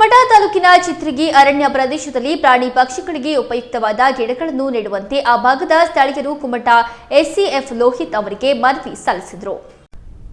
ಕುಮಟಾ ತಾಲೂಕಿನ ಚಿತ್ರಗಿ ಅರಣ್ಯ ಪ್ರದೇಶದಲ್ಲಿ ಪ್ರಾಣಿ ಪಕ್ಷಿಗಳಿಗೆ ಉಪಯುಕ್ತವಾದ ಗಿಡಗಳನ್ನು ನೆಡುವಂತೆ ಆ ಭಾಗದ ಸ್ಥಳೀಯರು ಕುಮಟ ಎಸ್ಸಿಎಫ್ ಲೋಹಿತ್ ಅವರಿಗೆ ಮನವಿ ಸಲ್ಲಿಸಿದರು.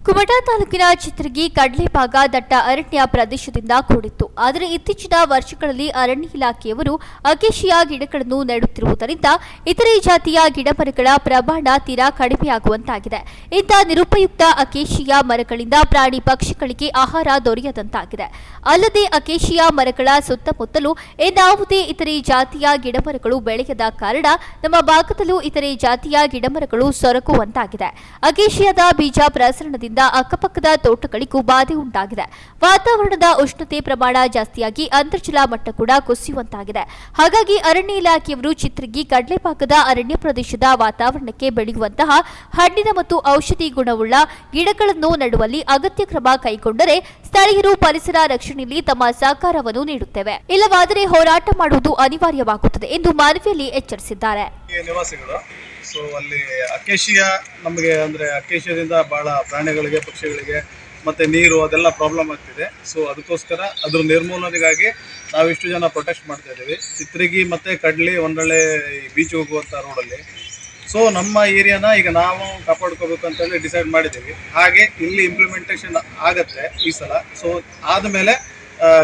ಕುಮಟಾ ತಾಲೂಕಿನ ಚಿತ್ರಗಿ ಕಡ್ಲೆಭಾಗ ದಟ್ಟ ಅರಣ್ಯ ಪ್ರದೇಶದಿಂದ ಕೂಡಿತ್ತು. ಆದರೆ ಇತ್ತೀಚಿನ ವರ್ಷಗಳಲ್ಲಿ ಅರಣ್ಯ ಇಲಾಖೆಯವರು ಅಕೇಶಿಯಾ ಗಿಡಗಳನ್ನು ನೆಡುತ್ತಿರುವುದರಿಂದ ಇತರೆ ಜಾತಿಯ ಗಿಡಮರಗಳ ಪ್ರಮಾಣ ತೀರಾ ಕಡಿಮೆಯಾಗುವಂತಾಗಿದೆ. ಇಂಥ ನಿರುಪಯುಕ್ತ ಅಕೇಶಿಯಾ ಮರಗಳಿಂದ ಪ್ರಾಣಿ ಪಕ್ಷಿಗಳಿಗೆ ಆಹಾರ ದೊರೆಯದಂತಾಗಿದೆ. ಅಲ್ಲದೆ ಅಕೇಶಿಯಾ ಮರಗಳ ಸುತ್ತಮುತ್ತಲೂ ಇನ್ನಾವುದೇ ಇತರೆ ಜಾತಿಯ ಗಿಡಮರಗಳು ಬೆಳೆಯದ ಕಾರಣ ನಮ್ಮ ಭಾಗದಲ್ಲೂ ಇತರೆ ಜಾತಿಯ ಗಿಡಮರಗಳು ಸೊರಕುವಂತಾಗಿದೆ. ಅಕೇಶಿಯಾದ ಬೀಜ ಪ್ರಸರಣದಿಂದ ಅಕ್ಕಪಕ್ಕದ ತೋಟಗಳಿಗೂ ಬಾಧೆ ಉಂಟಾಗಿದೆ. ವಾತಾವರಣದ ಉಷ್ಣತೆ ಪ್ರಮಾಣ ಜಾಸ್ತಿಯಾಗಿ ಅಂತರ್ಜಲ ಮಟ್ಟ ಕೂಡ ಕುಸಿಯುವಂತಾಗಿದೆ. ಹಾಗಾಗಿ ಅರಣ್ಯ ಇಲಾಖೆಯವರು ಚಿತ್ರಗಿ ಕಡಲೆಪಾಕದ ಅರಣ್ಯ ಪ್ರದೇಶದ ವಾತಾವರಣಕ್ಕೆ ಬೆಳೆಯುವಂತಹ ಹಣ್ಣಿನ ಮತ್ತು ಔಷಧಿ ಗುಣವುಳ್ಳ ಗಿಡಗಳನ್ನು ನೆಡುವಲ್ಲಿ ಅಗತ್ಯ ಕ್ರಮ ಕೈಗೊಂಡರೆ ಸ್ಥಳೀಯರು ಪರಿಸರ ರಕ್ಷಣೆಯಲ್ಲಿ ತಮ್ಮ ಸಹಕಾರವನ್ನು ನೀಡುತ್ತೇವೆ. ಇಲ್ಲವಾದರೆ ಹೋರಾಟ ಮಾಡುವುದು ಅನಿವಾರ್ಯವಾಗುತ್ತದೆ ಎಂದು ಮಾನವಿಯಲ್ಲಿ ಎಚ್ಚರಿಸಿದ್ದಾರೆ. ನಿವಾಸಿಗಳು. ಸೊ ಅಲ್ಲಿ ಅಕೇಶಿಯಾ ನಮಗೆ ಅಂದರೆ ಅಕೇಶಿಯದಿಂದ ಭಾಳ ಪ್ರಾಣಿಗಳಿಗೆ, ಪಕ್ಷಿಗಳಿಗೆ ಮತ್ತು ನೀರು ಅದೆಲ್ಲ ಪ್ರಾಬ್ಲಮ್ ಆಗ್ತಿದೆ. ಸೊ ಅದಕ್ಕೋಸ್ಕರ ಅದ್ರ ನಿರ್ಮೂಲನೆಗಾಗಿ ನಾವಿಷ್ಟು ಜನ ಪ್ರೊಟೆಕ್ಟ್ ಮಾಡ್ತಾ ಇದ್ದೀವಿ. ಚಿತ್ರಗಿ ಮತ್ತು ಕಡ್ಲಿ ಒಂದೊಳ್ಳೆ ಬೀಚ್ ಹೋಗುವಂಥ ರೋಡಲ್ಲಿ ಸೊ ನಮ್ಮ ಏರಿಯಾನ ಈಗ ನಾವು ಕಾಪಾಡ್ಕೋಬೇಕು ಅಂತೇಳಿ ಡಿಸೈಡ್ ಮಾಡಿದ್ದೀವಿ. ಹಾಗೆ ಇಲ್ಲಿ ಇಂಪ್ಲಿಮೆಂಟೇಷನ್ ಆಗತ್ತೆ ಈ ಸಲ. ಸೊ ಆದಮೇಲೆ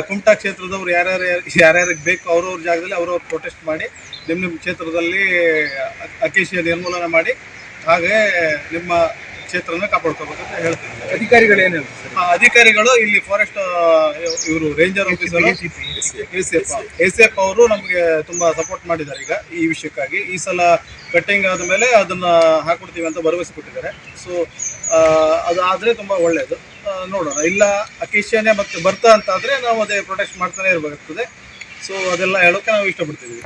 ಕುಮಟಾ ಕ್ಷೇತ್ರದವ್ರು ಯಾರ್ಯಾರು ಯಾರ್ಯಾರಿಗೆ ಬೇಕು ಅವ್ರವ್ರ ಜಾಗದಲ್ಲಿ ಅವ್ರವ್ರು ಪ್ರೊಟೆಸ್ಟ್ ಮಾಡಿ ನಿಮ್ಮ ನಿಮ್ಮ ಕ್ಷೇತ್ರದಲ್ಲಿ ಅಕೇಶಿಯ ನಿರ್ಮೂಲನೆ ಮಾಡಿ ಹಾಗೆ ನಿಮ್ಮ ಕ್ಷೇತ್ರನ ಕಾಪಾಡ್ಕೋಬೇಕಂತ ಹೇಳ್ತೀನಿ. ಅಧಿಕಾರಿಗಳು ಏನು ಹೇಳ್ತಾರೆ ಸರ್? ಆ, ಅಧಿಕಾರಿಗಳು ಇಲ್ಲಿ ಫಾರೆಸ್ಟ್ ಇವರು ranger officer A C F A C F ಅವರು ನಮಗೆ ತುಂಬಾ ಸಪೋರ್ಟ್ ಮಾಡಿದ್ದಾರೆ ಈಗ ಈ ವಿಷಯಕ್ಕಾಗಿ. ಈ ಸಲ ಕಟ್ಟಿಂಗ್ ಆದಮೇಲೆ ಅದನ್ನ ಹಾಕೊಡ್ತೀವಿ ಅಂತ ಭರವಸೆ ಕೊಟ್ಟಿದ್ದಾರೆ. ಸೊ ಅದು ಆದರೆ ತುಂಬಾ ಒಳ್ಳೆಯದು ನೋಡೋಣ. ಇಲ್ಲ ಅಕೇಶನೇ ಮತ್ತೆ ಬರ್ತಾ ಅಂತ ಆದ್ರೆ ನಾವು ಅದೇ ಪ್ರೊಟೆಕ್ಟ್ ಮಾಡ್ತಾನೆ ಇರಬೇಕಾಗ್ತದೆ. ಸೊ ಅದೆಲ್ಲ ಹೇಳೋಕೆ ನಾವು ಇಷ್ಟಪಡ್ತೀವಿ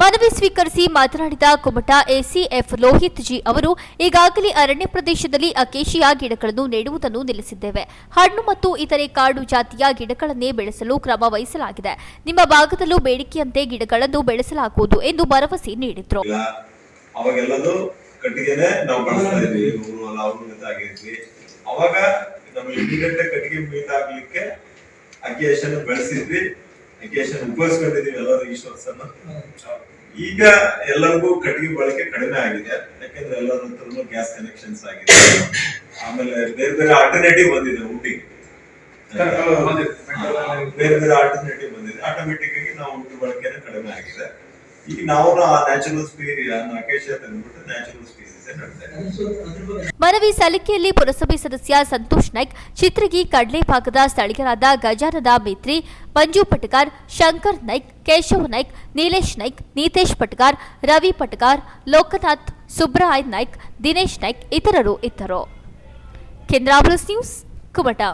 ಮನವಿ ಸ್ವೀಕರಿಸಿ ಮಾತನಾಡಿದ ಕುಮಟಾ ಎಸಿಎಫ್ ಲೋಹಿತ್ ಜಿ ಅವರು ಈಗಾಗಲೇ ಅರಣ್ಯ ಪ್ರದೇಶದಲ್ಲಿ ಅಕೇಶಿಯಾ ಗಿಡಗಳನ್ನು ನೆಡುವುದನ್ನು ನಿಲ್ಲಿಸಿದ್ದೇವೆ. ಹಣ್ಣು ಮತ್ತು ಇತರೆ ಕಾಡು ಜಾತಿಯ ಗಿಡಗಳನ್ನೇ ಬೆಳೆಸಲು ಕ್ರಮ ವಹಿಸಲಾಗಿದೆ. ನಿಮ್ಮ ಭಾಗದಲ್ಲೂ ಬೇಡಿಕೆಯಂತೆ ಗಿಡಗಳನ್ನು ಬೆಳೆಸಲಾಗುವುದು ಎಂದು ಭರವಸೆ ನೀಡಿದರು. ಅವಾಗೆಲ್ಲದು ಕಟ್ಟಿಗೆನೆ ನಾವು ಬಳಸ್ತಾ ಇದ್ವಿ ಊರು ಅಲ್ಲ ಅವ್ರ ಆಗಿದ್ವಿ ಅವಾಗ ನಮ್ಮ ಎಂಟು ಕಟ್ಟಿಗೆ ಮೀಟ್ ಆಗ್ಲಿಕ್ಕೆ ಅಕೇಶನ್ ಬೆಳೆಸಿದ್ವಿ. ಅಕೇಶನ್ ಉಪಯೋಗಿಸ್ಕೊಂಡಿದೀವಿ ಎಲ್ಲರೂ ಈ ವರ್ಷನ. ಈಗ ಎಲ್ಲರಿಗೂ ಕಟ್ಟಿಗೆ ಬಳಕೆ ಕಡಿಮೆ ಆಗಿದೆ. ಯಾಕಂದ್ರೆ ಎಲ್ಲರ ಹತ್ರನು ಗ್ಯಾಸ್ ಕನೆಕ್ಷನ್ಸ್ ಆಗಿದೆ. ಆಮೇಲೆ ಬೇರೆ ಬೇರೆ ಆಲ್ಟರ್ನೇಟಿವ್ ಬಂದಿದೆ ಊಟಿಗೆ ಬೇರೆ ಬೇರೆ ಆಲ್ಟರ್ನೇಟಿವ್ ಬಂದಿದೆ. ಆಟೋಮೆಟಿಕ್ ಆಗಿ ನಾವು ಊಟ ಬಳಕೆನ ಕಡಿಮೆ ಆಗಿದೆ. ನಡ್ತಾ ಇದ್ದೀವಿ ಮನವಿ ಸಲ್ಲಿಕೆಯಲ್ಲಿ ಪುರಸಭೆ ಸದಸ್ಯ ಸಂತೋಷ್ ನಾಯ್ಕ್, ಚಿತ್ರಗಿ ಕಡ್ಲೆ ಭಾಗದ ಸ್ಥಳೀಯರಾದ ಗಜಾನನ ಮೇತ್ರಿ, ಮಂಜು ಪಟಗಾರ್, ಶಂಕರ್ ನಾಯ್ಕ್, ಕೇಶವ್ ನಾಯ್ಕ್, ನೀಲೇಶ್ ನಾಯ್ಕ್, ನೀತೇಶ್ ಪಟಗಾರ್, ರವಿ ಪಟಗಾರ್, ಲೋಕನಾಥ್ ಸುಬ್ರಾಯ್ ನಾಯ್ಕ್, ದಿನೇಶ್ ನಾಯ್ಕ್ ಇತರರು ಇದ್ದರು. ಕೇಂದ್ರ ನ್ಯೂಸ್ ಕುಮಟಾ.